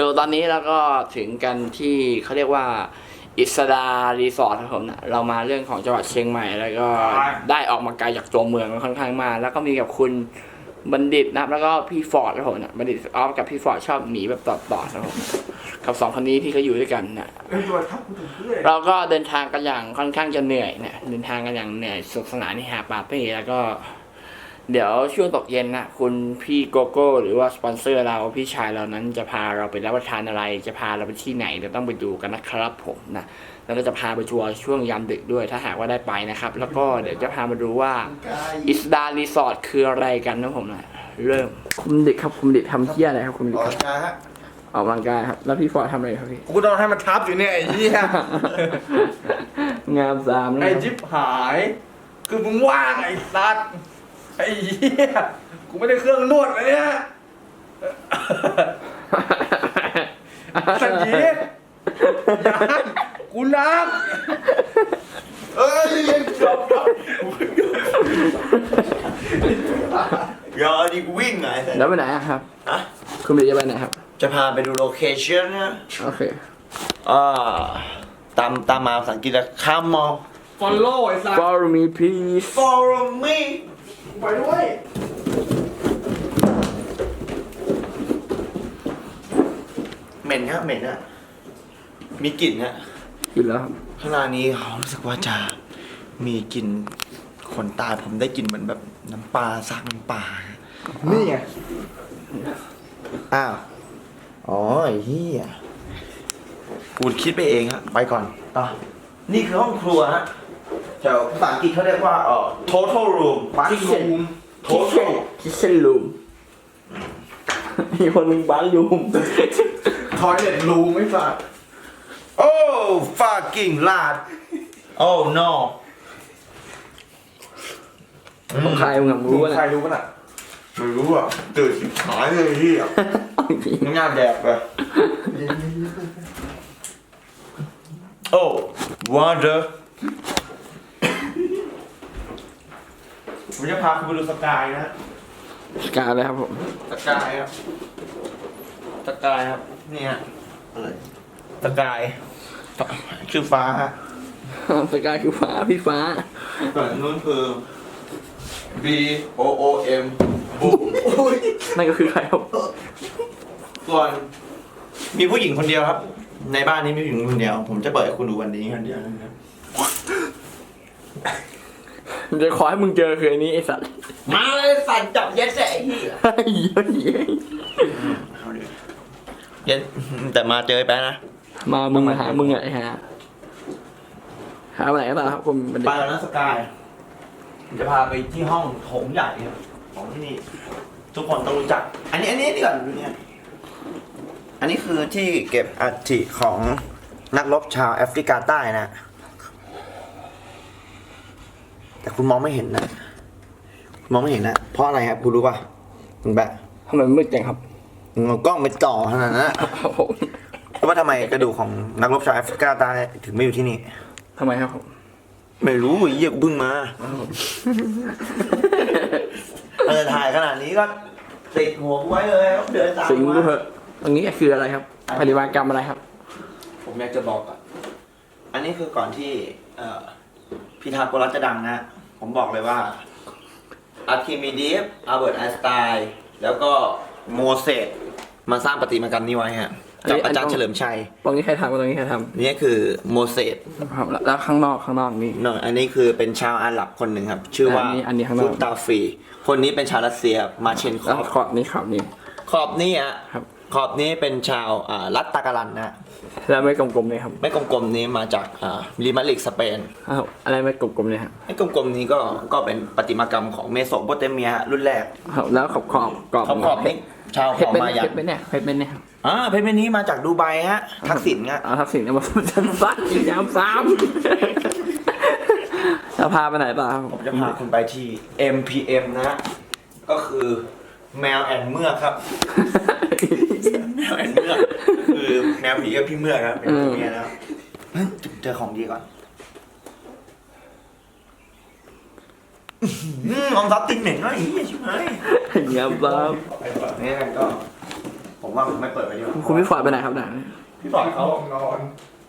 คือตอนนี้เราก็ถึงกันที่เขาเรียกว่าอิสดารีสอร์ทครับผมนะเรามาเรื่องของจังหวัดเชียงใหม่ แล้วก็ได้ออกมาไกลจากตัวเมืองค่อนข้างมากแล้วก็มีกับคุณบัณฑิตนะครับ แล้วก็พี่ฟอร์ดครับผมนะบัณฑิตออฟกับพี่ฟอร์ดชอบหนีแบบต่อๆครับผมกับสองคนนี้ที่เขาอยู่ด้วยกันนะเฮ้ยตัวทับกูถึงเพื่อนเราก็เดินทางกันอย่างค่อนข้างจะเหนื่อยเนี่ยเดินทางกันอย่างเหนื่อยสนุกสนานที่หาดปาเป้แล้วก็ เดี๋ยวช่วงตกเย็นนะคุณพี่โกโก้หรือว่าสปอนเซอร์เราพี่ชายเรานั้นจะพาเราไปรับประทานอะไร จะพาเราไปที่ไหนเดี๋ยวต้องไปดูกันนะครับผมนะแล้วก็จะพาไปทัวร์ช่วงยามดึกด้วยถ้าหากว่าได้ไปนะครับ แล้วก็เดี๋ยวจะพามาดูว่าอิสดารีสอร์ทคืออะไรกันนะผมนะเริ่มคุณดิดครับคุณดิดทำเที่ยอะไรครับคุณดิดออคกรับกำลังกายฮะออกกำลังกายครับแล้วพี่ฟอร์ดทำอะไรครับพี่ กูต้องให้มันทับอยู่เนี่ยไอ้เหี้ยงามสามนะไอ้ครับ จิ๊บหาย คือมึงว่างไอ้สัตว์ ไอ้เหี้ยกูไม่ได้เครื่องนวดเลยเนี่ยสักทียานกูนักเอ้ยยังจบแล้วเดี๋ยวดีกูวิ่งไงแล้วไปไหนอะครับอะคุณดิดจะไปไหนครับ จะพาไปดูโลเคชั่นนะโอเคอ่าตามตามมาภาษาอังกฤษแล้ว come on ฟอลโล่ไอ้สัตว์ Follow me please follow me ไปด้วยเหม็นครับเหม็นอะมีกลิ่นฮะกินแล้วครับข้างหน้านี้เขารู้สึกว่าจะมีกลิ่นขนตายผมได้กลิ่นเหมือนแบบน้ำปลาซากน้ำปลานี่ไงอ้าวอ๋อไอ้เหี้ยกูคิดไปเองฮะไปก่อนต่อนี่คือห้องครัวฮะ แถวภาษาอังกฤษเขาเรียกว่าเอ่อ total room บัตรูม total คิเชนรูมมีคนหนึ่งบ้านรูม ทอยเล็ตรูมไม่สัตว์ oh fucking lad oh no ของใครมึงอะมึงรู้ใครนะรู้ปะน่ะไม่รู้อะตื่นหายเลยที่อะงานแดกไป oh wonder ผมจะพาคุณไปดูสกายนะฮะสกายเลยครับผมสกายครับสกายครับเนี่ยอะไรสกายชื่อฟ้าฮะสกายคือฟ้าพี่ฟ้าส่วนนู้นคือ B O O M บูมนั่นก็คือใครครับส่วนมีผู้หญิงคนเดียวครับ ในบ้านนี้มีผู้หญิงคนเดียว ผมจะเปิดให้คุณดูวันนี้คนเดียวนะครับ เดี๋ยวขอให้มึงเจอคือไอ้นี้ไอ้สัตว์มาเลยสั่นจับเย็ดแสไอ้เหี้ยเฮ้ยเฮ้ยเฮ้ยเอาดิเย็ดแต่มาเจอไปนะ มามึงมาหามึงอะไอ้ฮะหาไปไหนกันต่อครับคุณบัณฑิไปตแล้วนะสกายผมจะพาไปที่ห้องโถงใหญ่ของที่นี่ ทุกคนต้องรู้จัก อันนี้อันนี้นี่ก่อนดูเนี่ยอันนี้คือที่เก็บอัฐิของนักรบชาวแอฟริกาใต้นะ แต่คุณมองไม่เห็นนะคุณมองไม่เห็นนะเพราะอะไรครับคุณรู้ป่ะคุณแบะทำไมมันมืดจังครับมึงเอากล้องไปจ่อขนาดนั้นนะครับผมรู้ว่าทำไมกระดูกของนักรบชาวแอฟริกาใต้ถึงไม่อยู่ที่นี่ ทำไมครับผมไม่รู้ไอ้เหี้ยกูเพิ่งมาเออถ่ายขนาดนี้ก็ติดหัวกูไว้เลยครับเดินตามสิงมาดูเถอะตรงนี้คืออะไรครับปฏิบัติกรรมอะไรครับ ผมอยากจะบอกอะ อันนี้คือก่อนที่เอ่อ พีทาโกรัสจะดังนะ ผมบอกเลยว่าอาร์คิมิดีฟอัลเบิร์ตไอน์สไตน์แล้วก็โมเสสมาสร้างประติมากรรมนี้ไว้ฮะกับอาจารย์เฉลิมชัย ตรงนี้ใครทำตรงนี้ใครทนี่คือโมเสสำครับแล้วแล้วข้างนอกข้างนอกนี่เนอะอันนี้คือเป็นชาวอาหรับคนหนึ่งครับ ชื่อว่าอันนี้อันนี้ข้างนอก ฟุตตาฟี คนนี้เป็นชาวรัสเซียมาเชนคแล้วอฟขอบนี้ขอบนี้ ขอบนี่ฮะครับ ขอบนี้เป็นชาวอ่ารัตตากาลันนะฮะแล้วไม่กลมๆเลยครับไม่กลมๆนี้มาจากอ่าลิมาลิกสเปน อ้าวอะไรไม่กลมๆเลยครับไอ้กลมๆนี้ก็ก็เป็นประติมากรรมของเมโสโปเตเมียรุ่นแรกครับแล้วขอบขอบกรอบขอบขอบนี้ชาวเพขชอรงเป็นมายัเพนชรเป็นเนี่ยเพชรเป็นเนี่ยครับอ่าเพชรเม็ดนี้มาจากดูไบฮะ ทักษิณฮะเอาทักษิณเนี่ยมาสั้นสั้นยาวสามจะพาไปไหนต่อครับผมจะพาคุณไปที่ MPM นะฮะก็คือแมวแอนเมือกครับ แมวแอนเมือกคือแมวผีกับพี่เมือกครับเป็นตัวเมียนะครับเฮ้ยเจอของดีก่อนอืมออมทรัพย์ติงเหน่งเนาะไอ้เหี้ยชิบหายยาวสามนี่กันก็ผมผมว่าผมไม่เปิดไว้ดีกว่าคุณพี่ฟอร์ดไปไหนครับหนังพี่ฟอร์ดเขานอน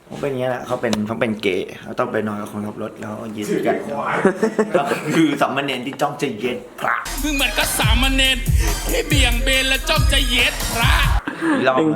เขาเป็นอย่างนี้ยแหละเขาเป็นเขาเป็นเกย์เขาต้องไปนอนกับคนขับรถแล้วยืนชื่อกันควายก็คือสัมมาเนนที่จ้องจะเย็ดพระมึงเหมือนก็สามเณรที่เบี่ยงเบนและจ้องจะเย็ดพระ อีกรอบเอ็ง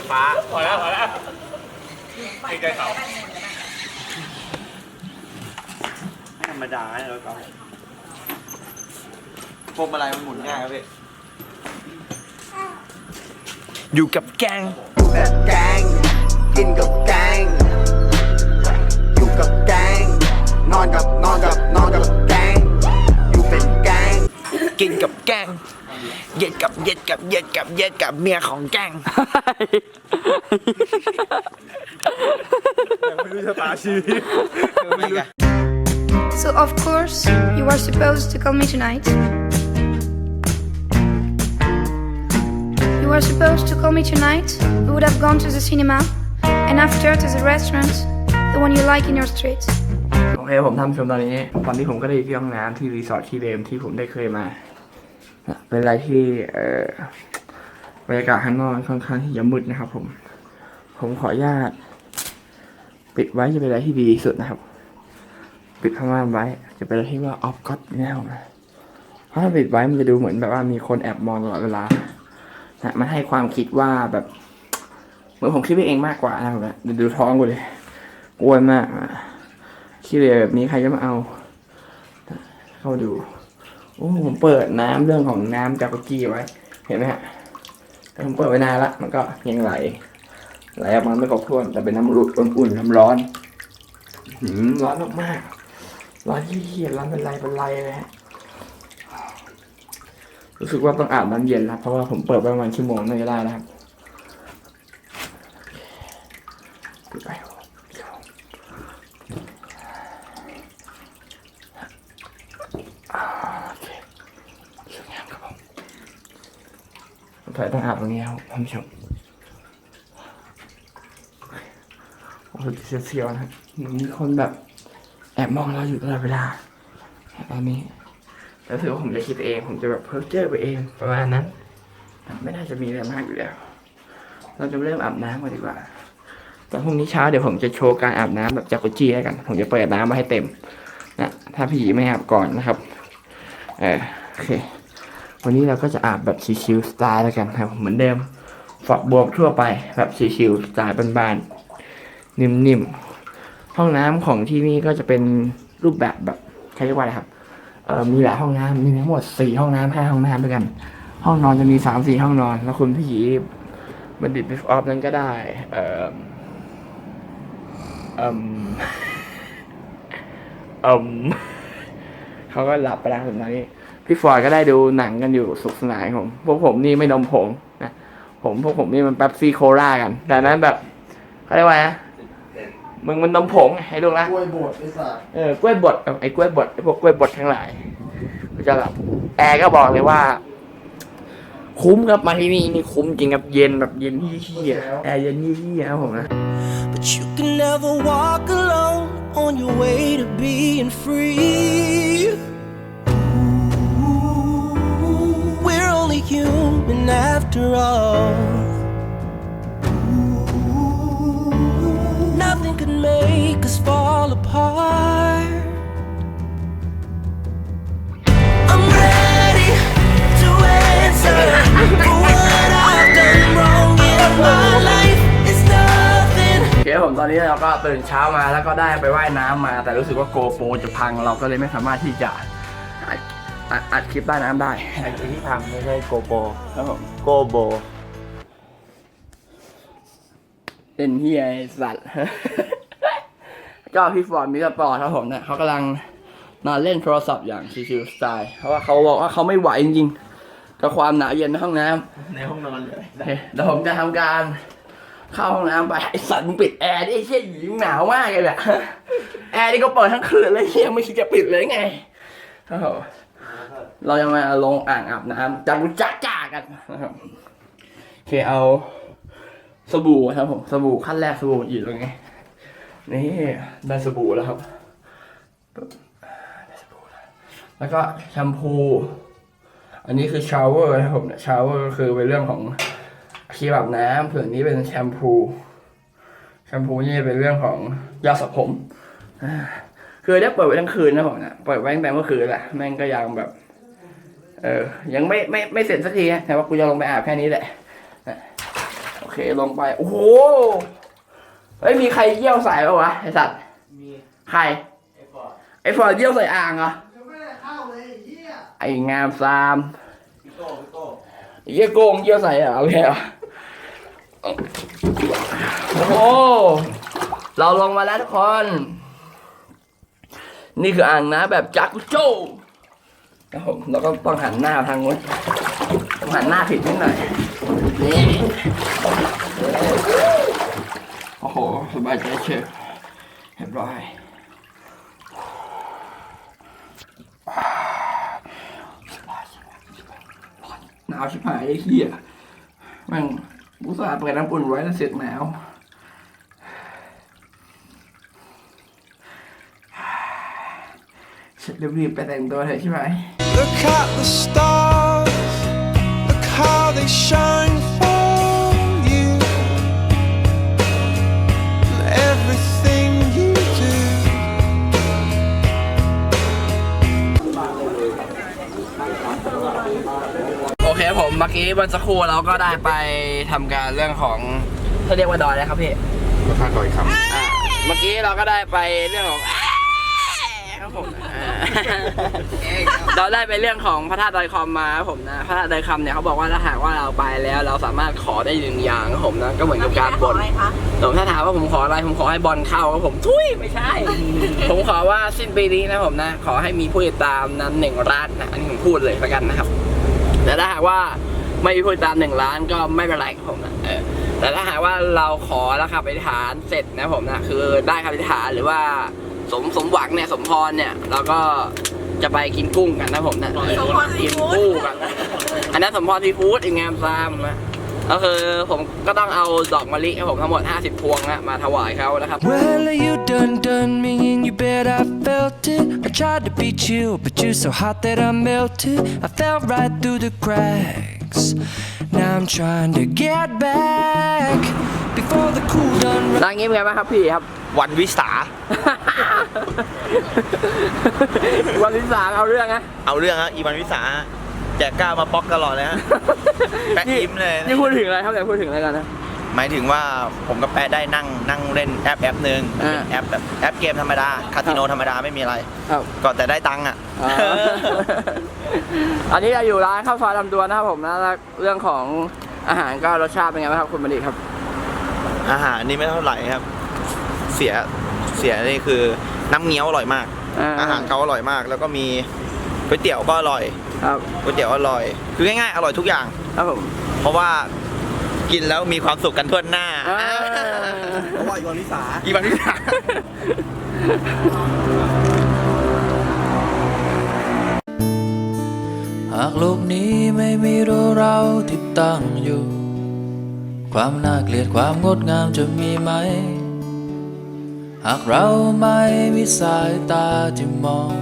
ฟฟ้า พอแล้วพอแล้วไม่ใจเขาไม่ธรรมดาเนี่ยรถเขาพวงมาลัยมันหมุนง่ายครับพี่อยู่กับแกงแบบแกง กินกับแกง อยู่กับแกง นอนกับนอนกับนอนกับแกง อยู่เป็นแกง กินกับแกง เย็ดกับเย็ดกับเย็ดกับเย็ดกับเมียของแกงไม่รู้ชะตาชีวิต So of course you are supposed to call me tonight. You are supposed to call me tonight. We would have gone to the cinema and after to the restaurant, the one you like in your street. โอเคผมทำชมตอนนี้ ตอนนี้ผมก็ได้อยู่ที่ห้องน้ำที่รีสอร์ทที่เดิมที่ผมได้เคยมา เป็นอะไรที่บรรยากาศข้างนอกค่อนข้างที่จะมืดนะครับ ผม ผมขออนุญาต ปิดไว้จะเป็นอะไรที่ดีที่สุดนะครับ ปิดผ้าม่านไว้ จะเป็นอะไรที่ว่าออฟก็อดแน่นะเพราะถ้าปิดไว้มันจะดูเหมือนแบบว่ามีคนแอบมองตลอดเวลานะมันให้ความคิดว่าแบบเหมือนผมคิดไปเองมากกว่านะครับเดี๋ยวดูท้องกูเลยอ้วนมากอะขี้เหร่แบบนี้ใครจะมาเอา เข้าดู โอ้ผมเปิดน้ำเรื่องของน้ำจากกี้ไว้ เห็นไหมฮะแต่ผมเปิดไว้นานละมันก็ยังไหลไหลออกมาไม่ครบถ้วนแต่เป็นน้ำรุดอุ่นๆน้ำร้อนหืมร้อนมากๆร้อนที่เหียร้อนเป็นไรเป็นไรเลยฮะรู้สึกว่าต้องอาบน้ำเย็นแล้วเพราะว่าผมเปิดไปประมาณชั่วโมงน่าจะได้แล้วครับปิดไปเดี๋ยว โอเคสวยงามครับผมผมถ อยต้องอาบตรงนี้ครับท่านผู้ชมโอ้โหเสียวๆนะมันมีคนแบบแอบมองเราอยู่ตลอดเวลาตอนนี้แล้วถือว่าผมจะคิดเอง ผมจะแบบเพ้อเจ้อไปเองประมาณนั้น ไม่น่าจะมีอะไรมากอยู่แล้ว เราจะเริ่มอาบน้ำกันดีกว่าแตอนพรุ่งนี้เช้าเดี๋ยวผมจะโชว์การอาบน้ำแบบจากุจี้แล้วกัน ผมจะเปิดน้ำมาให้เต็มนะถ้าพี่หยีไม่อาบก่อนนะครับ เออโอเค วันนี้เราก็จะอาบแบบชิวๆสไตล์แล้วกันครับ เหมือนเดิมฝักบวบทั่วไปแบบชิวๆสไตล์บ้านๆนิ่มๆห้องน้ำของที่นี่ก็จะเป็นรูปแบบแบบใช้เรียกว่าอะไรครับเออมีหลายห้องน้ำมีทั้งหมดสี่ห้องน้ำห้าห้องน้ำด้วยกัน ห้องนอนจะมีสามสี่ห้องนอน แล้วคุณพี่หยีบัณฑิตบิฟออฟนั้นก็ได้ เออเอมเอมเขาก็หลับไปแล้วถึงตอนนี้ พี่ฟอร์ดก็ได้ดูหนังกันอยู่สุขสนานของพวกผมนี่ไม่นมผงนะผมพวกผมนี่มันแป๊บซี่โคลากัน แต่นั้นแบบเขาเรียกว่าไงนะมึงมันนมผงไอ้ลูกละกล้วยบดไอ้สัสเออกล้วยบดไอ้กล้วยบดไอ้พวกกล้วยบดทั้งหลายก็จะหลับแอร์ก็บอกเลยว่า คุ้มครับมาที่นี่นี่คุ้มจริงครับเย็นแบบเย็นที่เที่ยแอร์เย็นที่เที่ยครับผมนะ But you can never walk alone on your way to being free. Human after all. Nothing could make us fall apart. I'm ready to answer for what I've done wrong in my life. It's nothing. โอเคครับผมตอนนี้เราก็ตื่นเช้ามาแล้วก็ได้ไปว่ายน้ำมา แต่รู้สึกว่าโกโปรจะพังเราก็เลยไม่สามารถที่จะอัด อัดอัดคลิปใต้น้ำได้ ไอ้ที่ทำไม่ใช่โกโปครับผมโกโบเป็นเฮียไอ้สัตว์ ก็พี่ฟอร์ดมิสเตอร์ปอร์ครับผมเนี่ยเขากำลังนอนเล่นโทรศัพท์อย่างชิวๆสไตล์เพราะว่าเขาบอกว่าเขาไม่ไหวจริงๆกับความหนาวเย็นในห้องน้ำ ในห้องนอนเลยโอเคเดี๋ยวผมจะทำการเข้าห้องน้ำไปไอสัตว์มึงปิดแอร์ดิไอ้เชี่ยหญิงหนาวมากเลยแหละ แอร์นี่ก็เปิดทั้งคืนเลยเฮียไม่คิดจะปิดเลยไงโอ้โห เราจะมาลงอ่างอาบน้ำจังจ้าจ้ากันนะครับโอเคเอาสบู่ครับผมสบู่ขั้นแรกสบู่อยู่ตรงนี้นี่ได้สบู่แล้วครับได้สบู่แล้วแล้วก็แชมพู อันนี้คือชาวเวอร์นะครับผมชาวเวอร์ก็คือเป็นเรื่องของครีมอาบน้ำส่วนนี้เป็นแชมพูแชมพูนี่เป็นเรื่องของยาสระผมคือได้เปิดไว้ทั้งคืนนะผมนะเปิดไว้ตั้งแต่เมื่อคืนแหละแม่งก็ยังแบบ เออ ยังไม่ไม่ไม่เสร็จสักทีนะแต่ว่ากูจะลงไปอาบแค่นี้แหละอะโอเคลงไป โอ้โหเฮ้ยมีใครเยี่ยวใส่ปะวะไอสัตว์ มี ใคร ไอฟอร์ดเยี่ยวใส่อ่างเหรอไองามซามเยี่ยโกงเยี่ยวใส่อะโอเคเหรอโอ้โหเราลงมาแล้วทุกคน นี่คืออ่างน้ำแบบจักรโจ้ ครับผมเราก็ต้องหันหน้าทางนู้นต้องหันหน้าผิดนิดหน่อยนี่โอ้โหสบายใจเชียวเรียบร้อยหนาวชิบหายไอ้เหี้ยแม่งกูสาห์เปิดน้ำอุ่นไว้แล้วเสร็จหนาวเสร็จรีบๆไปแต่งตัวเถอะใช่ไหม Look at the stars, look how they shine for you. And everything you do. โอเคครับผมเมื่อกี้เมื่อสักครู่เราก็ได้ไปทำการเรื่องของเขาเรียกว่าดอยอะไรครับพี่พระธาตุดอยคอ่าเมื่อกี้เราก็ได้ไปเรื่องของ ครับผมอ่าเราได้ไปเรื่องของพระธาตุดอยคำมาครับผมนะพระธาตุดอยคำเนี่ยเขาบอกว่าถ้าหากว่าเราไปแล้ว เราสามารถขอได้หนึ่งอย่างครับผมนะก็เหมือนกับการบนผมถ้าถามว่าผมขออะไรผมขอให้บอลเข้าครับผมทุยไม่ใช่ ผมขอว่าสิ้นปีนี้นะผมนะ ขอให้มีผู้ติดตามนั้นหนึ่งล้านนะอันนี้ผมพูดเลยแล้วกันนะครับแต่ถ้าหากว่าไม่มีผู้ติดตามหนึ่งล้านก็ไม่เป็นไรครับผมนะเออแต่ถ้าหากว่าเราขอแล้วครับอธิษฐานเสร็จนะผมนะคือได้คำอธิษฐานหรือว่า สมสมหวังเนี่ยสมพรเนี่ยเราก็จะไปกินกุ้งกันนะผมนะสมพรซีฟู้ดกันนะอันนั้นสมพรซีฟู้ดอีกงามซามนะก็คือผมก็ต้องเอาดอกมะลิครับผมทั้งหมด 50 พวงนะมาถวายเขานะครับ Well, you done done me in your bed, I felt it. I tried to be chill, but you're so hot that I melted. I fell right through the cracks. Now I'm trying to get back before the cool done. ร้านนี้เป็นไงบ้างครับพี่ครับำวันวิสา วันที่สามเอาเรื่องนะเอาเรื่องฮะอีวันวิสาแจกก้าวมาป๊อกตลอดเลยฮะแปะยิ้มเลยนี่พูดถึงอะไรครับเนี่ยพูดถึงอะไรกันนะ หมายถึงว่าผมกับแปะได้นั่งนั่งเล่นแอปแอปหนึ่งอ่าแอปแบบแอปเกมธรรมดาคาสิโนธรรมดาไม่มีอะไร ครับ ก็แต่ได้ตังค์อะ อ๋อ อันนี้เราอยู่ร้านข้าวซอยลำดวนนะครับผมนะแล้วเรื่องของอาหารก็รสชาติเป็นไงบ้างครับคุณบัณฑิตครับ อาหารนี่ไม่เท่าไหร่ครับ เสียเสียนี่คือน้ำเงี้ยวอร่อยมาก อ่า อาหารเขาอร่อยมาก แล้วก็มีก๋วยเตี๋ยวก็อร่อยครับก๋วยเตี๋ยวอร่อย คือง่ายๆอร่อยทุกอย่าง ครับผม เพราะว่า กินแล้วมีความสุขกันทั่วหน้าอ่าเพราะว่าอีวันวิสาอีวันวิสาหากโลกนี้ไม่มีเราเราที่ตั้งอยู่ ความน่าเกลียดความงดงามจะมีไหม หากเราไม่มีสายตาที่มอง